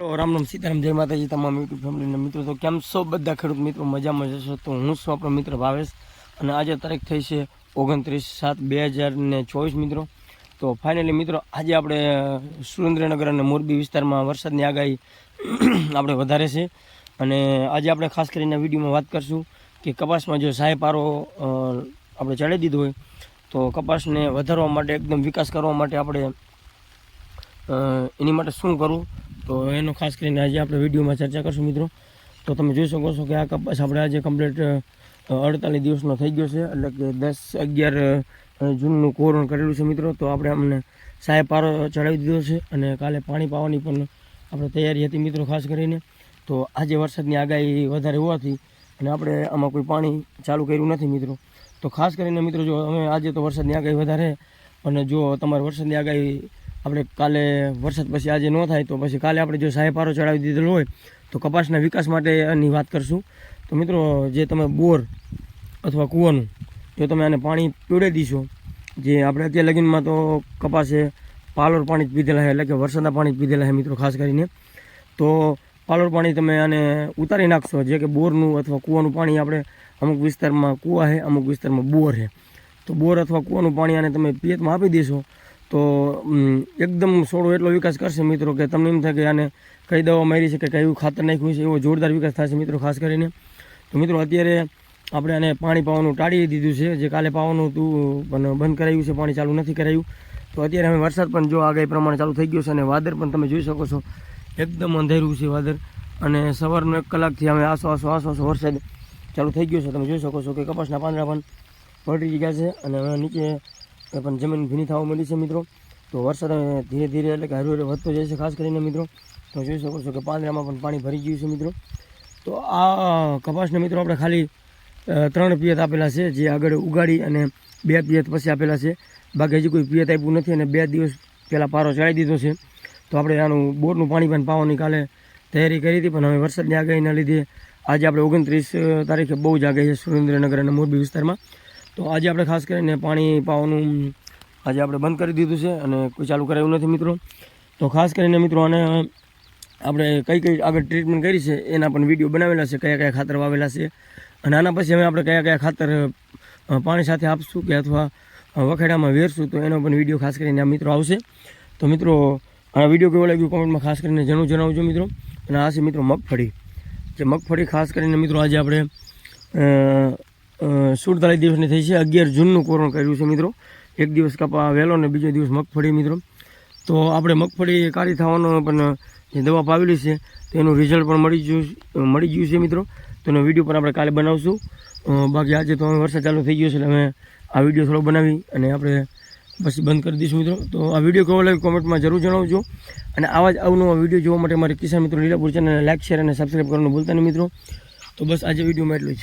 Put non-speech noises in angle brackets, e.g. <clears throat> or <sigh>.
રામ રામ સીતારામ, જય માતાજી તમામ યુટ્યુબ ફેમિલીના મિત્રો. તો કેમ છો બધા ખેડૂત મિત્રો? મજામાં જશો તો હું છું આપણો મિત્ર ભાવેશ અને આજે તારીખ થઈ છે ઓગણત્રીસ સાત બે હજાર ને ચોવીસ મિત્રો. તો ફાઇનલી મિત્રો, આજે આપણે સુરેન્દ્રનગર અને મોરબી વિસ્તારમાં વરસાદની આગાહી <clears throat> આપણે વધારે છે. અને આજે આપણે ખાસ કરીને વિડીયોમાં વાત કરશું કે કપાસમાં જો સહાય પારો આપણે ચડી દીધો હોય, તો કપાસને વધારવા માટે, એકદમ વિકાસ કરવા માટે આપણે એની માટે શું કરવું? તો એનો ખાસ કરીને આજે આપણે વિડીયોમાં ચર્ચા કરશું મિત્રો. તો તમે જોઈ શકો છો કે આ કપાસ આપણે આજે કમ્પ્લીટ અડતાલીસ દિવસનો થઈ ગયો છે. એટલે કે દસ અગિયાર જૂનનું કોરણ કરેલું છે મિત્રો. તો આપણે અમને સાહેબ પારો ચડાવી દીધો છે અને કાલે પાણી પાવાની પણ આપણે તૈયારી હતી મિત્રો ખાસ કરીને. તો આજે વરસાદની આગાહી વધારે હોવાથી અને આપણે આમાં કોઈ પાણી ચાલુ કર્યું નથી મિત્રો. તો ખાસ કરીને મિત્રો જો અમે આજે તો વરસાદની આગાહી વધારે અને જો તમારે વરસાદની આગાહી આપણે કાલે વરસાદ પછી આજે ન થાય તો પછી કાલે આપણે જો સાહેબ પારો ચડાવી દીધેલો હોય તો કપાસના વિકાસ માટેની વાત કરશું. તો મિત્રો, જે તમે બોર અથવા કૂવાનું, જો તમે આને પાણી પીવડાવી દીશો, જે આપણે અત્યારે લગીનમાં તો કપાસે પાલોર પાણી જ પીધેલા છે, એટલે કે વરસાદના પાણી જ પીધેલા છે મિત્રો, ખાસ કરીને. તો પાલોર પાણી તમે આને ઉતારી નાખશો, જે કે બોરનું અથવા કૂવાનું પાણી આપણે અમુક વિસ્તારમાં કૂવા છે, અમુક વિસ્તારમાં બોર છે. તો બોર અથવા કૂવાનું પાણી આને તમે પિયતમાં આપી દેશો તો એકદમ છોડો એટલો વિકાસ કરશે મિત્રો કે તમને એમ થાય કે આને કઈ દવા મારી છે કે કયું ખાતર નાખ્યું છે, એવો જોરદાર વિકાસ થશે મિત્રો, ખાસ કરીને. તો મિત્રો, અત્યારે આપણે આને પાણી પાવાનું ટાળી દીધું છે, જે કાલે પાવાનું હતું, પણ બંધ કરાયું છે, પાણી ચાલુ નથી કરાયું. તો અત્યારે હવે વરસાદ પણ જો આગાહી પ્રમાણે ચાલુ થઈ ગયો છે અને વાદળ પણ તમે જોઈ શકો છો, એકદમ અંધેરું છે વાદળ. અને સવારનો એક કલાકથી અમે આસો આસો આસો આસો વરસાદ ચાલુ થઈ ગયો છે, તમે જોઈ શકો છો કે કપાસના પાંદડા પણ પલટી ગયા છે અને હવે નીચે એ પણ જમીન ભીની થવા મળી છે મિત્રો. તો વરસાદ ધીરે ધીરે એટલે કે હરું વધતો જાય છે ખાસ કરીને મિત્રો. તો જોઈ શકો છો કે પાંદડામાં પણ પાણી ભરી ગયું છે મિત્રો. તો આ કપાસને મિત્રો આપણે ખાલી ત્રણ પિયત આપેલા છે જે આગળ ઉગાડી અને બે પિયત પછી આપેલા છે. બાકી હજી કોઈ પિયત આપ્યું નથી અને બે દિવસ પહેલાં પારો ચડાવી દીધો છે. તો આપણે આનું બોરનું પાણી પણ પાવાની કાલે તૈયારી કરી હતી, પણ હવે વરસાદની આગાહીના લીધે આજે આપણે ઓગણત્રીસ તારીખે બહુ જ આગાહી છે સુરેન્દ્રનગર અને મોરબી વિસ્તારમાં. તો આજે આપણે ખાસ કરીને પાણી પાવાનું આજે આપણે બંધ કરી દીધું છે અને કોઈ ચાલુ કરાયું નથી મિત્રો. તો ખાસ કરીને મિત્રો આને આપણે કઈ કઈ આગળ ટ્રીટમેન્ટ કરી છે એના પણ વીડિયો બનાવેલા છે, કયા કયા ખાતર વાવેલા છે અને આના પછી હવે આપણે કયા કયા ખાતર પાણી સાથે આપશું કે અથવા વખેડામાં વેરશું તો એનો પણ વીડિયો ખાસ કરીને આ મિત્રો આવશે. તો મિત્રો, આ વીડિયો કેવો લાગ્યો કોમેન્ટમાં ખાસ કરીને જરૂર જણાવજો મિત્રો. અને આ છે મિત્રો મગફળી. જે મગફળી ખાસ કરીને મિત્રો આજે આપણે સુડતાલીસ દિવસની થઈ છે. અગિયાર જૂનનું કોરણ કર્યું છે મિત્રો. એક દિવસ કપા વહેલો ને બીજો દિવસ મગફળી મિત્રો. તો આપણે મગફળી કાઢી થવાનો પણ જે દવા પાવેલી છે, તેનું રિઝલ્ટ પણ મળી ગયું મળી ગયું છે મિત્રો. તેનો વીડિયો પણ આપણે કાલે બનાવશું. બાકી આજે તો હવે વરસાદ ચાલુ થઈ ગયો છે એટલે અમે આ વીડિયો થોડો બનાવી અને આપણે પછી બંધ કરી દઈશું મિત્રો. તો આ વીડિયો કેવો લાગે કોમેન્ટમાં જરૂર જણાવજો. અને આવા જ અવનવા વીડિયો જોવા માટે મારી કિસાન મિત્રો લીલાપુર ચેનલને લાઇક શેર અને સબસ્ક્રાઈબ કરવાનું ભૂલતા નહીં મિત્રો. તો બસ આજે વિડીયોમાં એટલું જ.